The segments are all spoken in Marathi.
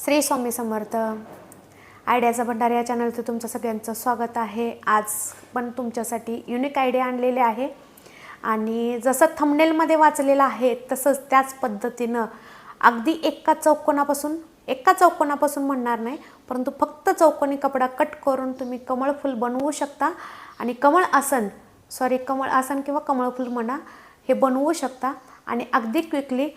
श्री स्वामी समर्थ. आयडियाचा भंडार या चॅनलचं तुमचं सगळ्यांचं स्वागत आहे. आज पण तुमच्यासाठी युनिक आयडिया आणलेले आहे. आणि जसं थंबनेलमध्ये वाचलेलं आहे तसंच त्याच पद्धतीनं अगदी एका चौकोनापासून एका चौकोनापासून म्हणणार नाही परंतु फक्त चौकोनी कपडा कट करून तुम्ही कमळ फुल बनवू शकता. आणि कमळ आसन सॉरी कमळ आसन किंवा कमळ फुल म्हणा हे बनवू शकता. आणि अगदी क्विकली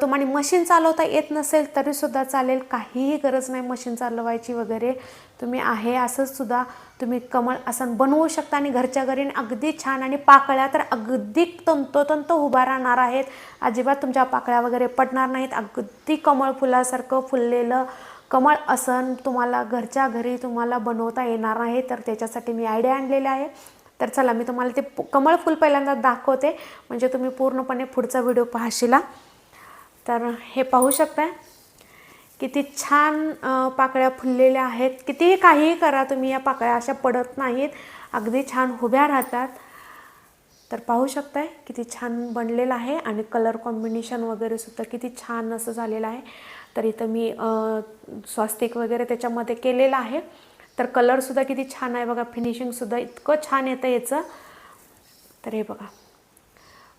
तुम्हाला मशीन चालवता येत नसेल तरीसुद्धा चालेल काहीही गरज नाही मशीन चालवायची वगैरे. तुम्ही आहे असंच सुद्धा तुम्ही कमळ आसन बनवू शकता आणि घरच्या घरी अगदी छान आणि पाकळ्या तर अगदी तंतोतंत उभा राहणार आहेत. अजिबात तुमच्या पाकळ्या वगैरे पडणार नाहीत. अगदी कमळ फुलासारखं फुललेलं कमळ आसन तुम्हाला घरच्या घरी तुम्हाला बनवता येणार आहे. तर त्याच्यासाठी मी आयडिया आणलेला आहे. तर चला मी तुम्हाला ते कमळ फुल पहिल्यांदा दाखवते. म्हणजे तुम्ही पूर्णपणे पुढचा व्हिडिओ पाहशीला. तर हे पाहू शकता किती छान पाकळ्या फुललेल्या आहेत. कितीही काहीही करा तुम्ही या पाकळ्या अशा पडत नाहीत. अगदी छान उभ्या राहतात. तर पाहू शकताय किती छान बनलेलं आहे आणि कलर कॉम्बिनेशन वगैरे सुद्धा किती छान असं झालेलं आहे. तर इथं मी स्वास्तिक वगैरे त्याच्यामध्ये केलेलं आहे. तर कलरसुद्धा किती छान आहे बघा. फिनिशिंगसुद्धा इतकं छान येतं याचं. तर हे बघा.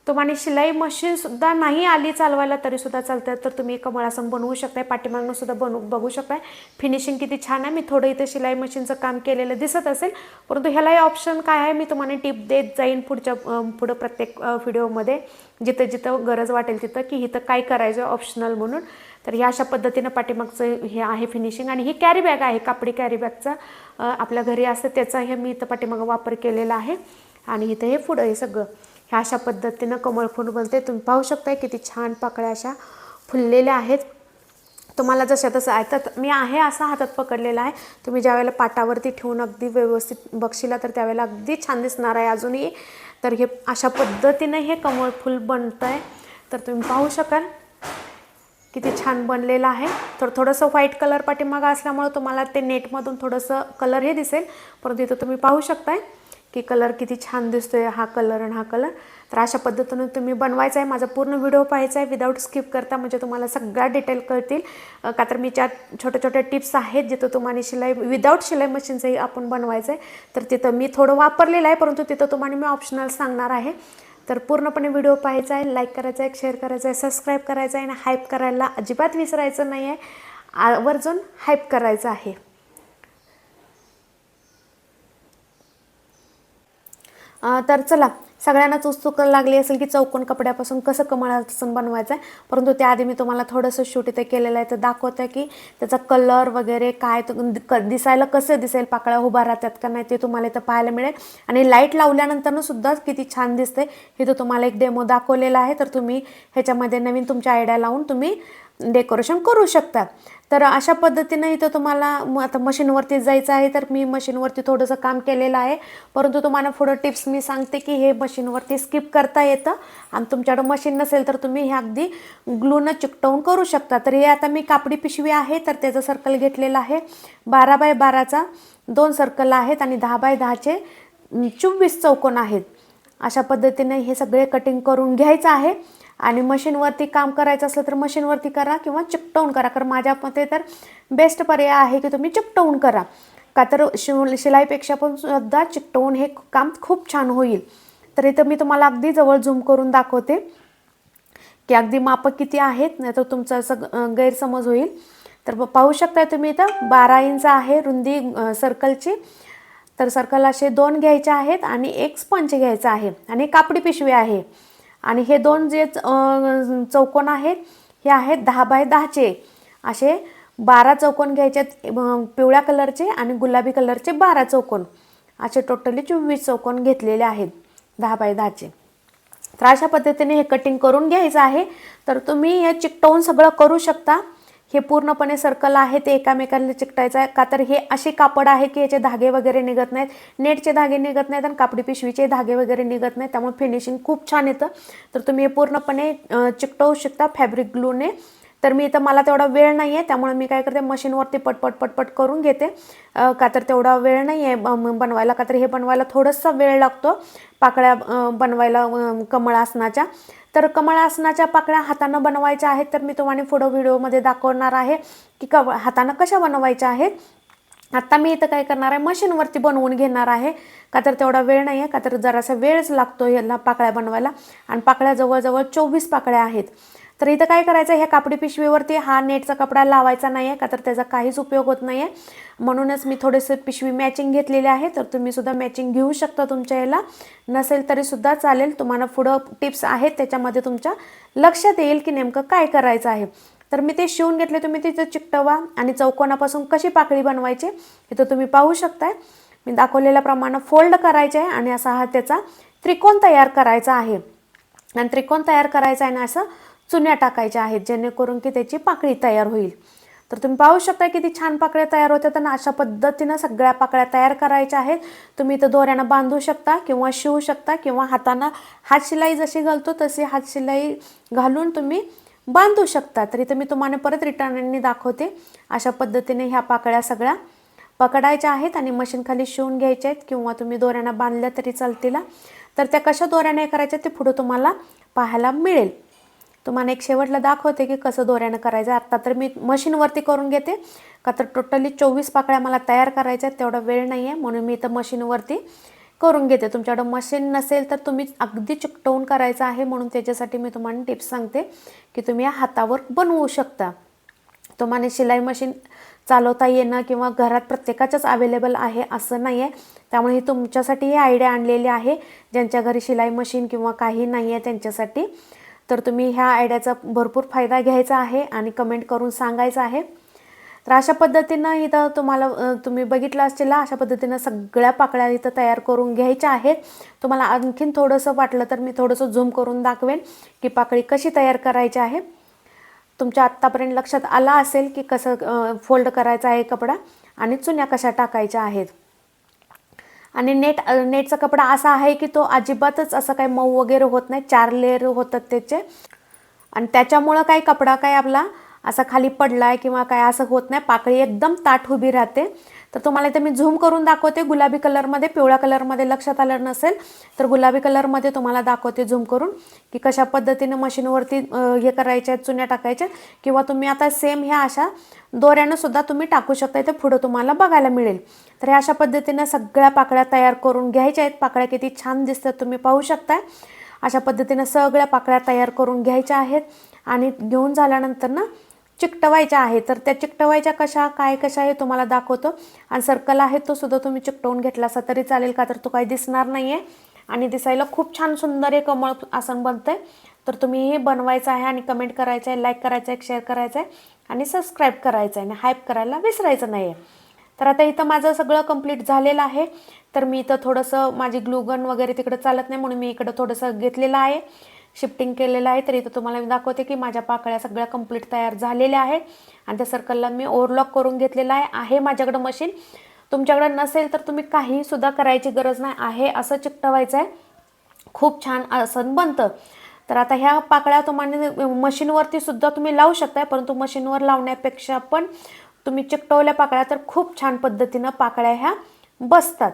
तुम्हाला शिलाई मशीनसुद्धा नाही आली चालवायला तरीसुद्धा चालतं तर तुम्ही कमळासन बनवू शकताय पाठीमागनं सुद्धा बनवू बघू शकताय. फिनिशिंग किती छान आहे. मी थोडं इथं शिलाई मशीनचं काम केलेलं दिसत असेल. परंतु ह्यालाही ऑप्शन काय आहे? मी तुम्हाला टिप देत जाईन पुढच्या पुढं प्रत्येक व्हिडिओमध्ये जिथं जिथं गरज वाटेल तिथं की इथं काय करायचं ऑप्शनल म्हणून. तर ह्या अशा पद्धतीनं पाठीमागचं हे आहे फिनिशिंग आणि ही कॅरी बॅग आहे कापडी कॅरी बॅगचा आपल्या घरी असतं त्याचा हे मी इथं पाठीमागं वापर केलेला आहे. आणि इथं हे पुढं हे सगळं. ह्या अशा पद्धतीनं कमळ फूल बनते तुम्ही पाहू शकताय किती छान पाकळ्या अशा फुललेल्या आहेत. तुम्हाला जशा तसं आहे तर मी आहे असा हातात पकडलेला आहे. तुम्ही ज्यावेळेला पाटावरती ठेवून अगदी व्यवस्थित बक्षीला तर त्यावेळेला अगदी छान दिसणार आहे अजूनही. तर हे अशा पद्धतीनं हे कमळ फुल बनतं आहे तर तुम्ही पाहू शकाल किती छान बनलेलं आहे. तर थोडंसं व्हाईट कलर पाठीमागा असल्यामुळं तुम्हाला ते नेटमधून थोडंसं कलर हे दिसेल. परंतु इथं तुम्ही पाहू शकताय. की कलर किती छान दिसतोय हा कलर आणि हा कलर तर अशा पद्धतीनं तुम्ही बनवायचा आहे माझा पूर्ण व्हिडिओ पाहायचा आहे. विदाऊट स्किप करता म्हणजे तुम्हाला सगळ्या डिटेल कळतील. का तर मी ज्या छोट्या छोट्या टिप्स आहेत जिथं तुम्हाला शिलाई विदाऊट शिलाई मशीनचंही आपण बनवायचं आहे तर तिथं मी थोडं वापरलेलं आहे परंतु तिथं तुम्हाला मी ऑप्शनल सांगणार आहे. तर पूर्णपणे व्हिडिओ पाहायचा आहे लाईक करायचा आहे शेअर करायचा आहे सबस्क्राईब करायचा आहे आणि हाईप करायला अजिबात विसरायचं नाही आहे आवर्जून हाईप करायचं आहे. तर चला सगळ्यांनाच उत्सुक लागली असेल की चौकोन कपड्यापासून कसं कमळासन बनवायचं आहे परंतु त्याआधी मी तुम्हाला थोडंसं शूट इथे केलेलं आहे. तर दाखवतं आहे की त्याचा कलर वगैरे काय क- दिसायला कसं दिसेल पाकळ्या उभा राहतात का नाही ते तुम्हाला इथं पाहायला मिळेल. आणि लाइट लावल्यानंतरनं सुद्धा किती छान दिसते हे तर तुम्हाला एक डेमो दाखवलेला आहे. तर तुम्ही ह्याच्यामध्ये नवीन तुमच्या आयडिया लावून तुम्ही डेकोरेशन करू शकता. तर अशा पद्धतीनं इथं तुम्हाला आता मशीनवरती जायचं आहे तर मी मशीनवरती थोडंसं काम केलेलं आहे. परंतु तुम्हाला पुढं टिप्स मी सांगते की हे मशीनवरती स्किप करता येतं. आणि तुमच्याकडं मशीन नसेल तर तुम्ही हे अगदी ग्लूनं चिकटवून करू शकता. तर हे आता मी कापडी पिशवी आहे तर त्याचं सर्कल घेतलेलं आहे. बारा बाय बाराचा दोन सर्कल आहेत आणि दहा बाय दहाचे चोवीस चौकोन आहेत. अशा पद्धतीने हे सगळे कटिंग करून घ्यायचं आहे. आणि मशीनवरती काम करायचं असलं तर मशीनवरती करा किंवा चिपटवून करा. कारण माझ्या मते तर बेस्ट पर्याय आहे की तुम्ही चिपटवून करा. का तर शिव शिलाईपेक्षा पण सुद्धा चिकटवून हे काम खूप छान होईल. तर इथं मी तुम्हाला अगदी जवळ झूम करून दाखवते. की अगदी मापं किती आहेत नाही तर तुमचा असं गैरसमज होईल. तर ब- पाहू शकता तुम्ही इथं बारा इंच आहे रुंदी सर्कलची तर सर्कल असे दोन घ्यायचे आहेत आणि एक स्पंज घ्यायचा आहे आणि कापडी पिशवी आहे. आणि हे दोन जे चौकोन आहेत हे आहेत दहा बाय दहाचे. असे बारा चौकोन घ्यायचे पिवळ्या कलरचे आणि गुलाबी कलरचे बारा चौकोन. असे टोटली चोवीस चौकोन घेतलेले आहेत दहा बाय दहाचे. तर अशा पद्धतीने हे कटिंग करून घ्यायचं आहे. तर तुम्ही हे चिकटवून सगळं करू शकता. हे पूर्णपणे सर्कल आहे ते एकामेकाला चिकटायचं आहे. का तर हे असे कापड आहे की याचे धागे वगैरे निघत नाहीत. नेटचे धागे निघत नाहीत आणि कापडी पिशवीचे धागे वगैरे निघत नाहीत. त्यामुळे फिनिशिंग खूप छान येतं. तर तुम्ही हे पूर्णपणे चिकटवू शकता फॅब्रिक ग्लूने तर मी इथं मला तेवढा वेळ नाही आहे त्यामुळे मी काय करते मशीनवरती पटपट पटपट करून घेते. का तर तेवढा वेळ नाही आहे बनवायला का तर हे बनवायला थोडंसं वेळ लागतो पाकळ्या बनवायला कमळ आसनाच्या तर कमळ आसनाच्या पाकळ्या हातानं बनवायच्या आहेत तर मी तुम्हाला पुढं व्हिडिओमध्ये दाखवणार आहे की क हातानं कशा बनवायच्या आहेत. आत्ता मी इथं काय करणार आहे मशीनवरती बनवून घेणार आहे. का तर तेवढा वेळ नाही आहे का तर जरासा वेळच लागतो याला पाकळ्या बनवायला. आणि पाकळ्या जवळजवळ चोवीस पाकळ्या आहेत. तर इथं काय करायचं ह्या कापडी पिशवीवरती हा नेटचा कपडा लावायचा नाही आहे का? तर त्याचा काहीच उपयोग होत नाही आहे म्हणूनच मी थोडेसे पिशवी मॅचिंग घेतलेली आहे. तर तुम्ही सुद्धा मॅचिंग घेऊ शकता तुमच्या याला. नसेल तरी सुद्धा चालेल. तुम्हाला पुढं टिप्स आहेत त्याच्यामध्ये तुमच्या लक्षात येईल की नेमकं काय करायचं आहे. तर मी ते शिवून घेतले. तुम्ही तिथं चिकटवा आणि चौकोनापासून कशी पाकळी बनवायची इथं तुम्ही पाहू शकताय. मी दाखवलेल्याप्रमाणे फोल्ड करायचे आहे आणि असा हा त्याचा त्रिकोण तयार करायचा आहे. आणि त्रिकोण तयार करायचा आहे ना असं चुन्या टाकायच्या आहेत जेणेकरून की त्याची पाकळी तयार होईल. तर तुम्ही पाहू शकता किती छान पाकळ्या तयार होतात आणि अशा पद्धतीनं सगळ्या पाकळ्या तयार करायच्या आहेत. तुम्ही इथं दोऱ्यानं बांधू शकता किंवा शिवू शकता किंवा हातानं हातशिलाई जशी घालतो तशी हातशिलाई घालून तुम्ही बांधू शकता. तर मी तुम्हाला परत रिटर्ननी दाखवते. अशा पद्धतीने ह्या पाकळ्या सगळ्या पकडायच्या आहेत आणि मशीनखाली शिवून घ्यायच्या आहेत किंवा तुम्ही दोऱ्यानं बांधल्या तरी चालतील. तर त्या कशा दोऱ्याने करायच्या ते पुढं तुम्हाला पाहायला मिळेल. तुम्हाला एक शेवटला दाखवते की कसं दोऱ्यानं करायचं. आत्ता तर मी मशीनवरती करून घेते. का तर टोटली चोवीस पाकळ्या मला तयार करायच्या आहेत तेवढा वेळ नाही आहे म्हणून मी इथं मशीनवरती करून घेते. तुमच्याकडं मशीन नसेल तर तुम्ही अगदी चिकटवून करायचं आहे म्हणून त्याच्यासाठी मी तुम्हाला टिप्स सांगते की तुम्ही हातावर बनवू शकता. तुम्हाला शिलाई मशीन चालवता येणं किंवा घरात प्रत्येकाच्याच अवेलेबल आहे असं नाही आहे त्यामुळे ही तुमच्यासाठी ही आयडिया आणलेली आहे. ज्यांच्या घरी शिलाई मशीन किंवा काही नाही आहे त्यांच्यासाठी तर तुम्ही ह्या आयडियाचा भरपूर फायदा घ्यायचा आहे आणि कमेंट करून सांगायचं आहे. तर अशा पद्धतीनं इथं तुम्हाला तुम्ही बघितलं असेल अशा पद्धतीनं सगळ्या पाकळ्या इथं तयार करून घ्यायच्या आहेत. तुम्हाला आणखीन थोडंसं वाटलं तर मी थोडंसं झूम करून दाखवेन की पाकळी कशी तयार करायची आहे. तुमच्या आत्तापर्यंत लक्षात आला असेल की कसं फोल्ड करायचा आहे कपडा आणि चुन्या कशा टाकायच्या आहेत. आणि नेट नेटचा कपडा असा आहे की तो अजिबातच असं काही मऊ वगैरे होत नाही चार लेअर होतात त्याचे. आणि त्याच्यामुळं काही कपडा काय आपला असा खाली पडला आहे किंवा काय असं होत नाही पाकळी एकदम ताठ उभी राहते. तर तुम्हाला इथे मी झूम करून दाखवते. गुलाबी कलरमध्ये पिवळ्या कलरमध्ये लक्षात आलं नसेल तर गुलाबी कलरमध्ये तुम्हाला दाखवते झूम करून की कशा पद्धतीने मशीनवरती हे करायच्या आहेत, चुन्या टाकायच्या किंवा तुम्ही आता सेम ह्या अशा दोऱ्यानं सुद्धा तुम्ही टाकू शकता. इथे पुढं तुम्हाला बघायला मिळेल. तर ह्या अशा पद्धतीनं सगळ्या पाकळ्या तयार करून घ्यायच्या आहेत. पाकळ्या किती छान दिसतात तुम्ही पाहू शकताय. अशा पद्धतीनं सगळ्या पाकळ्या तयार करून घ्यायच्या आहेत. आणि घेऊन झाल्यानंतर ना चिकटवायच्या आहे. तर त्या चिकटवायच्या कशा काय कशा हे तुम्हाला दाखवतो. आणि सर्कल आहे तो सुद्धा तुम्ही चिकटवून घेतला असा तरी चालेल का तर तो काही दिसणार नाही आहे आणि दिसायला खूप छान सुंदर हे कमळ आसन बनतं आहे तर तुम्ही हे बनवायचं आहे आणि कमेंट करायचं आहे लाईक करायचं आहे शेअर करायचं आहे. आणि सबस्क्राईब करायचं आहे. आणि हाईप करायला विसरायचं नाही आहे तर आता इथं माझं सगळं कंप्लीट झालेलं आहे. तर मी इथं थोडंसं माझी ग्लुगन वगैरे तिकडं चालत नाही म्हणून मी इकडं थोडंसं घेतलेलं आहे. शिफ्टिंग केलेलं आहे तर इथं तुम्हाला मी दाखवते की माझ्या पाकळ्या सगळ्या कंप्लीट तयार झालेल्या आहेत. आणि त्या सर्कलला मी ओव्हरलॉक करून घेतलेला आहे. आहे माझ्याकडं मशीन तुमच्याकडं नसेल तर तुम्ही काहीसुद्धा करायची गरज नाही. आहे असं चिकटवायचं आहे. खूप छान आसन बनतं. तर आता ह्या पाकळ्या तुम्हाला मशीनवरती सुद्धा तुम्ही लावू शकताय परंतु मशीनवर लावण्यापेक्षा पण तुम्ही चिकटवल्या पाकळ्या तर खूप छान पद्धतीनं पाकळ्या ह्या बसतात.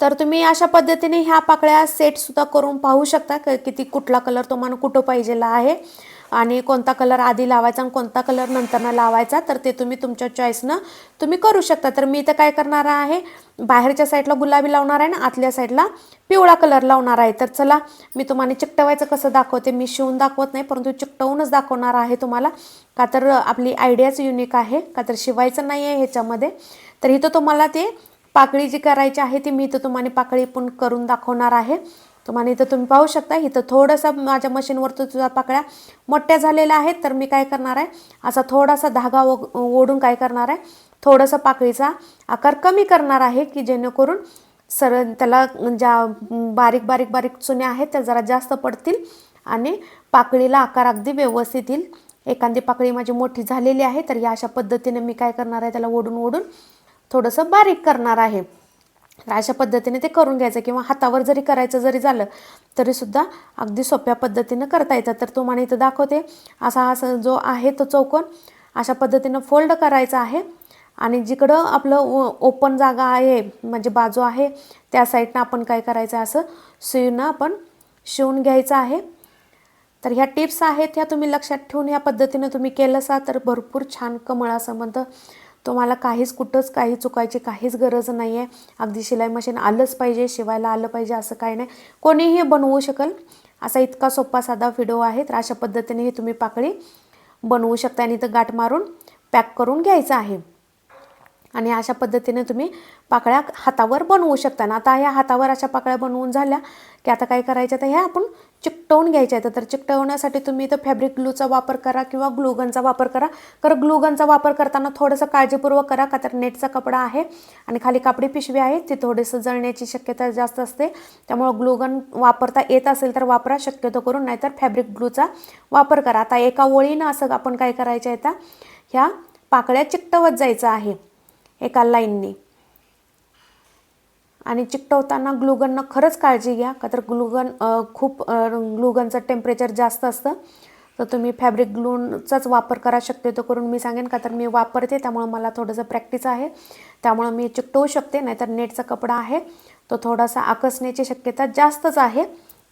तर तुम्ही अशा पद्धतीने ह्या पाकळ्या सेटसुद्धा करून पाहू शकता क किती कुठला कलर तुम्हाला कुठं पाहिजेला आहे. आणि कोणता कलर आधी लावायचा आणि कोणता कलर नंतरनं लावायचा तर ते तुम्ही तुमच्या चॉईसनं तुम्ही करू शकता. तर मी इथं काय करणार आहे बाहेरच्या साईडला गुलाबी लावणार आहे ना आतल्या साईडला पिवळा कलर लावणार आहे. तर चला मी तुम्हाला चिकटवायचं कसं दाखवते मी शिवून दाखवत नाही परंतु चिकटवूनच दाखवणार आहे तुम्हाला. का तर आपली आयडियाच युनिक आहे का तर शिवायचं नाही आहे ह्याच्यामध्ये. तर इथं तुम्हाला ते पाकळी जी करायची आहे ती मी इथं तुम्हाला पाकळी पण करून दाखवणार आहे. तुम्हाला इथं तुम्ही पाहू शकता इथं थोडंसं माझ्या मशीनवर तुझ्या पाकळ्या मोठ्या झालेल्या आहेत तर मी काय करणार आहे असा थोडासा धागा ओ ओढून काय करणार आहे थोडंसं पाकळीचा आकार कमी करणार आहे की जेणेकरून सर त्याला ज्या बारीक बारीक बारीक चुन्या आहेत त्या जरा जास्त पडतील आणि पाकळीला आकार अगदी व्यवस्थित येईल. एखादी पाकळी माझी मोठी झालेली आहे तर या अशा पद्धतीने मी काय करणार आहे त्याला ओढून ओढून थोडंसं बारीक करणार आहे. तर अशा पद्धतीने ते करून घ्यायचं किंवा हातावर जरी करायचं जरी झालं तरीसुद्धा अगदी सोप्या पद्धतीनं करता येतं. तर तुम्हाला इथं दाखवते. असा हा जो आहे तो चौकोन अशा पद्धतीनं फोल्ड करायचा आहे. आणि जिकडं आपलं ओपन जागा आहे म्हणजे बाजू आहे त्या साईडनं आपण काय करायचं असं सुईनं आपण शिवून घ्यायचं आहे. तर ह्या टिप्स आहेत ह्या तुम्ही लक्षात ठेवून ह्या पद्धतीनं तुम्ही केलं असा तर भरपूर छान कमळासंबंध तुम्हाला काहीच कुठंच काही चुकायची काहीच गरज नाही आहे अगदी शिलाई मशीन आलंच पाहिजे शिवायला आलं पाहिजे असं काही नाही. कोणीही बनवू शकेल. असा इतका सोपा साधा व्हिडिओ आहे तर अशा पद्धतीने ही तुम्ही पाकळी बनवू शकता. आणि इथं गाठ मारून पॅक करून घ्यायचं आहे. आणि अशा पद्धतीने तुम्ही पाकळ्या हातावर बनवू शकता. ना आता ह्या हातावर अशा पाकळ्या बनवून झाल्या की आता काय करायच्या तर ह्या आपण चिकटवून घ्यायच्या आहेत. तर चिकटवण्यासाठी तुम्ही इथं फॅब्रिक ग्लूचा वापर करा किंवा ग्लूगनचा वापर करा. कारण ग्लूगनचा वापर करताना थोडंसं काळजीपूर्वक करा का तर नेटचा कपडा आहे आणि खाली कापडी पिशवी आहे. ती थोडंसं जळण्याची शक्यता जास्त असते. त्यामुळं ग्लूगन वापरता येत असेल तर वापरा शक्यतो करून नाहीतर फॅब्रिक ग्लूचा वापर करा. आता एका ओळीनं असं आपण काय करायचं आहे ह्या पाकळ्या चिकटवत जायचं आहे एका लाईननी. आणि चिकटवताना ग्लुगननं खरंच काळजी घ्या का तर ग्लुगन खूप ग्लुगनचं टेम्परेचर जास्त असतं. तर तुम्ही फॅब्रिक ग्लूनचाच वापर करा शक्यतो करून मी सांगेन का तर मी वापरते त्यामुळं मला थोडंसं प्रॅक्टिस आहे. त्यामुळं मी चिकटवू शकते नाहीतर नेटचा कपडा आहे तो थोडासा आकसण्याची शक्यता जास्तच आहे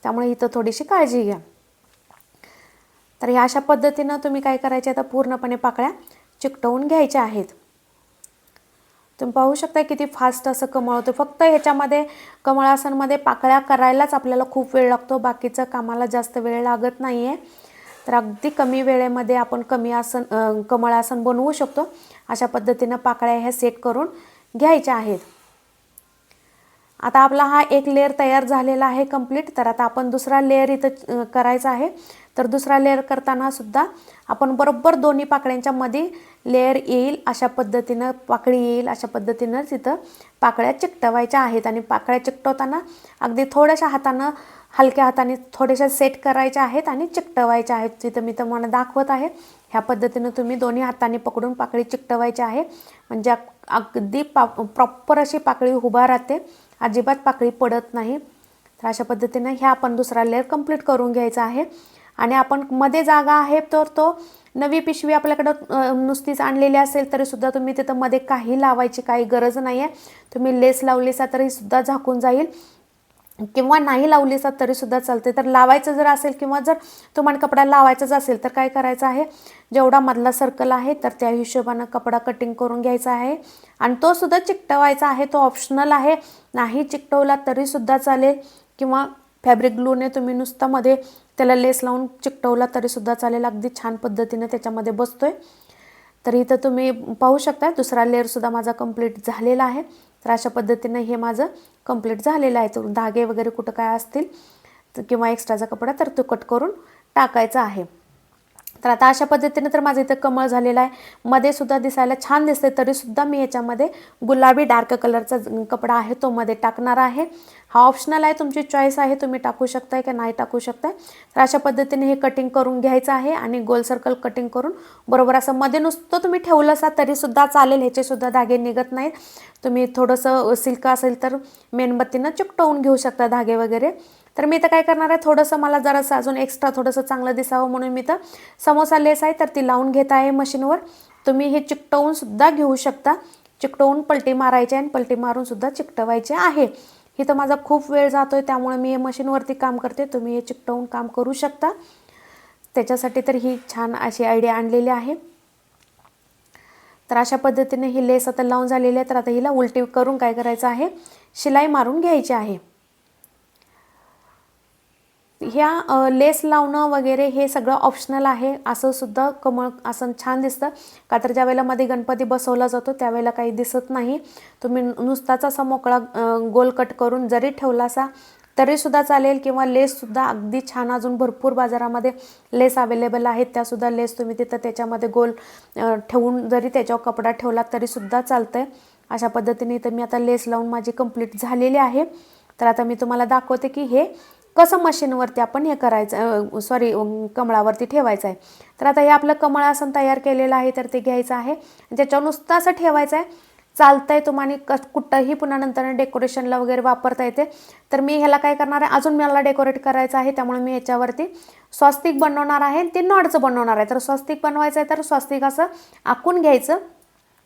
त्यामुळे इथं थोडीशी काळजी घ्या. तर ह्या अशा पद्धतीनं तुम्ही काय करायचे आता पूर्णपणे पाकळ्या चिकटवून घ्यायच्या आहेत. तुम्ही पाहू शकता किती फास्ट असं कमळ होतं. फक्त ह्याच्यामध्ये कमळासनमध्ये पाकळ्या करायलाच आपल्याला खूप वेळ लागतो. बाकीचं कामाला जास्त वेळ लागत नाही आहे तर अगदी कमी वेळेमध्ये आपण कमी आसन कमळासन बनवू शकतो. अशा पद्धतीनं पाकळ्या ह्या सेट करून घ्यायच्या आहेत. आता आपला हा एक लेअर तयार झालेला आहे कंप्लीट तर आता आपण दुसरा लेअर इथं करायचा आहे. तर दुसरा लेअर करताना सुद्धा आपण बरोबर दोन्ही पाकळ्यांच्या मध्ये लेअर येईल अशा पद्धतीनं पाकळी येईल अशा पद्धतीनं तिथं पाकळ्या चिकटवायच्या आहेत. आणि पाकळ्या चिकटवताना अगदी थोड्याशा हातानं हलक्या हाताने थोड्याशा सेट करायच्या आहेत आणि चिकटवायच्या आहेत. तिथं मी तुम्हाला दाखवत आहे ह्या पद्धतीनं तुम्ही दोन्ही हाताने पकडून पाकळी चिकटवायची आहे. म्हणजे अगदी पा प्रॉपर अशी पाकळी उभा राहते. अजिबात पाकळी पडत नाही. तर अशा पद्धतीनं ह्या आपण दुसरा लेअर कंप्लीट करून घ्यायचा आहे. आणि आपण मध्ये जागा आहे तर तो नवी पिशवी आपल्याकडं नुसतीच आणलेली असेल तरीसुद्धा तुम्ही तिथं मध्ये काही लावायची काही गरज नाही आहे तुम्ही लेस लावलीसा तरीसुद्धा झाकून जाईल. किंवा नाही लावलीसा तरीसुद्धा चालते तर लावायचं जर असेल किंवा जर तुम्हाला कपडा लावायचाच असेल तर काय करायचं आहे? जेवढा मधला सर्कल आहे तर त्या हिशोबानं कपडा कटिंग करून घ्यायचा आहे. आणि तो सुद्धा चिकटवायचा आहे तो ऑप्शनल आहे. नाही चिकटवला तरीसुद्धा चालेल. किंवा फॅब्रिक ग्लूने तुम्ही नुसतामध्ये त्याला लेस लावून चिकटवला तरीसुद्धा चालेल. अगदी छान पद्धतीने त्याच्यामध्ये बसतोय. तर इथं तुम्ही पाहू शकता दुसरा लेअरसुद्धा माझा कंप्लीट झालेला आहे. तर अशा पद्धतीनं हे माझं कंप्लीट झालेलं आहे. तर धागे वगैरे कुठं काय असतील किंवा एक्स्ट्राचा कपडा तर तो कट करून टाकायचा आहे. तर आता अशा पद्धतीने तर माझं इथं कमळ झालेलं आहे. मध्ये सुद्धा दिसायला छान दिसते तरीसुद्धा मी याच्यामध्ये गुलाबी डार्क कलरचा कपडा आहे तो मध्ये टाकणार आहे. हा ऑप्शनल आहे तुमची चॉईस आहे तुम्ही टाकू शकताय का नाही टाकू शकताय. तर अशा पद्धतीने हे कटिंग करून घ्यायचं आहे आणि गोल सर्कल कटिंग करून बरोबर असं मध्ये नुसतं तुम्ही ठेवलं असा तरीसुद्धा चालेल ह्याचेसुद्धा धागे निघत नाहीत. तुम्ही थोडंसं सिल्क असेल तर मेणबत्तीनं चिकटवून घेऊ शकता धागे वगैरे. तर मी तर काय करणार आहे थोडंसं मला जरासं अजून एक्स्ट्रा थोडंसं चांगलं दिसावं म्हणून मी तर समोसा लेस आहे तर ती लावून घेत आहे मशीनवर. तुम्ही हे चिकटवून सुद्धा घेऊ शकता. चिकटवून पलटी मारायची आणि पलटी मारून सुद्धा चिकटवायचे आहे. इथं माझा खूप वेळ जातो आहे त्यामुळे मी हे मशीनवरती काम करते. तुम्ही हे चिकटवून काम करू शकता. त्याच्यासाठी तर ही छान अशी आयडिया आणलेली आहे. तर अशा पद्धतीने ही लेस आता लावून झालेली आहे. तर आता हिला उलटी करून काय करायचं आहे? शिलाई मारून घ्यायची आहे. ह्या लेस लावणं वगैरे हे सगळं ऑप्शनल आहे. असं सुद्धा कमळ असं छान दिसतं. का तर ज्या वेळेला मध्ये गणपती बसवला जातो त्यावेळेला काही दिसत नाही. तुम्ही नुसताच असा मोकळा गोल कट करून जरी ठेवला असा तरीसुद्धा चालेल किंवा लेससुद्धा अगदी छान अजून भरपूर बाजारामध्ये लेस अवेलेबल आहेत. त्यासुद्धा लेस तुम्ही तिथं त्याच्यामध्ये गोल ठेवून जरी त्याच्यावर कपडा ठेवला तरीसुद्धा चालतं आहे अशा पद्धतीने इथं मी आता लेस लावून माझी कंप्लीट झालेली आहे. तर आता मी तुम्हाला दाखवते की हे कसं मशीनवरती आपण हे करायचं सॉरी कमळावरती ठेवायचं आहे तर आता हे आपलं कमळ आसन तयार केलेलं आहे तर ते घ्यायचं आहे. ज्याच्यावर नुसतं असं ठेवायचं आहे चालतं आहे तुम्हाला क कुठंही पुन्हा नंतर डेकोरेशनला वगैरे वापरता येते. तर मी ह्याला काय करणार आहे अजून मला डेकोरेट करायचं आहे त्यामुळे मी ह्याच्यावरती स्वस्तिक बनवणार आहे ते नॉडचं बनवणार आहे. तर स्वस्तिक बनवायचं आहे तर स्वस्तिक असं आखून घ्यायचं.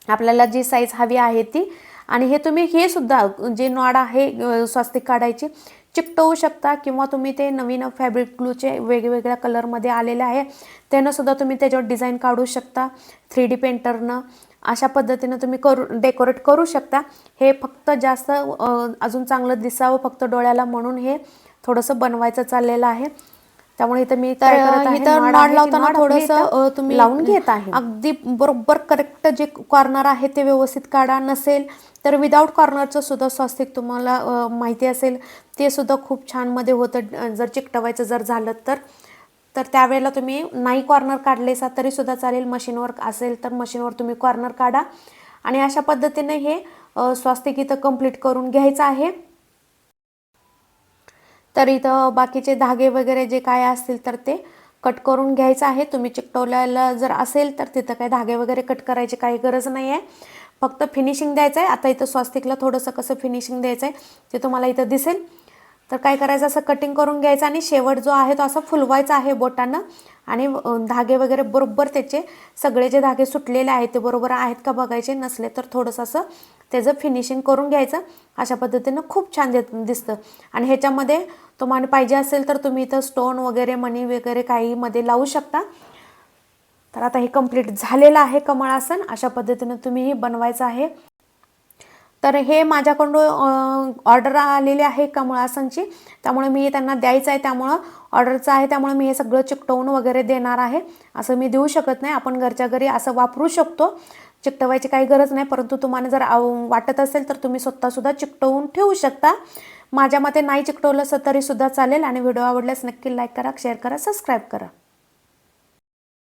आपल्याला जी साईज हवी आहे ती. आणि हे तुम्ही हे सुद्धा जे नॉड आहे स्वस्तिक काढायची चिकटवू शकता किंवा तुम्ही ते नवीन फॅब्रिक ग्लूचे वेगवेगळ्या कलरमध्ये आलेले आहे त्यानं सुद्धा तुम्ही त्याच्यावर डिझाईन काढू शकता. थ्री डी पेंटरनं अशा पद्धतीनं तुम्ही करू डेकोरेट करू शकता. हे फक्त जास्त अजून चांगलं दिसावं फक्त डोळ्याला म्हणून हे थोडंसं बनवायचं चाललेलं आहे. त्यामुळे इथं मी काय करत आहे, लावताना थोडंसं, तुम्ही लावून घेत आहे. अगदी बरोबर करेक्ट जे कॉर्नर आहे ते व्यवस्थित काढा नसेल तर विदाऊट कॉर्नरचं सुद्धा स्वस्तिक तुम्हाला माहिती असेल ते सुद्धा खूप छानमध्ये होतं. अ, जर चिकटवायचं जर झालं तर तर त्यावेळेला तुम्ही नाही कॉर्नर काढलेसा तरी सुद्धा चालेल. मशीनवर असेल तर मशीनवर तुम्ही कॉर्नर काढा. आणि अशा पद्धतीने हे स्वस्तिक इथं कंप्लीट करून घ्यायचं आहे. तर इथं बाकीचे धागे वगैरे जे काय असतील तर ते कट करून घ्यायचं आहे. तुम्ही चिकटवल्याला जर असेल तर तिथं काही धागे वगैरे कट करायची काही गरज नाही आहे. फक्त फिनिशिंग द्यायचं आहे. आता इथं स्वास्तिकला थोडंसं कसं फिनिशिंग द्यायचं आहे ते तुम्हाला इथं दिसेल. तर काय करायचं? असं कटिंग करून घ्यायचं आणि शेवट जो आहे तो असा फुलवायचा आहे बोटानं. आणि धागे वगैरे बरोबर त्याचे सगळे जे धागे सुटलेले आहेत ते बरोबर आहेत का बघायचे नसले तर थोडंसं असं त्याचं फिनिशिंग करून घ्यायचं. अशा पद्धतीनं खूप छान देत दिसतं. आणि ह्याच्यामध्ये तुम्हाला पाहिजे असेल तर तुम्ही इथं स्टोन वगैरे मणी वगैरे काही मध्ये लावू शकता. तर आता हे कंप्लीट झालेलं आहे कमळासन. अशा पद्धतीनं तुम्ही बनवायचं आहे. तर हे माझ्याकडून ऑर्डर आलेली आहे कमळासनची. त्यामुळे मी त्यांना द्यायचं आहे. त्यामुळं ऑर्डरचं आहे. त्यामुळे मी हे सगळं चिकटवून वगैरे देणार आहे. असं मी देऊ शकत नाही. आपण घरच्या घरी असं वापरू शकतो. चिकटवायची काही गरज नाही परंतु तुम्हाला जर वाटत असेल तर तुम्ही स्वतःसुद्धा चिकटवून ठेवू शकता. माझ्या मते नाही चिकटवलं असं तरीसुद्धा चालेल आणि व्हिडिओ आवडल्यास नक्की लाईक करा शेअर करा सबस्क्राईब करा.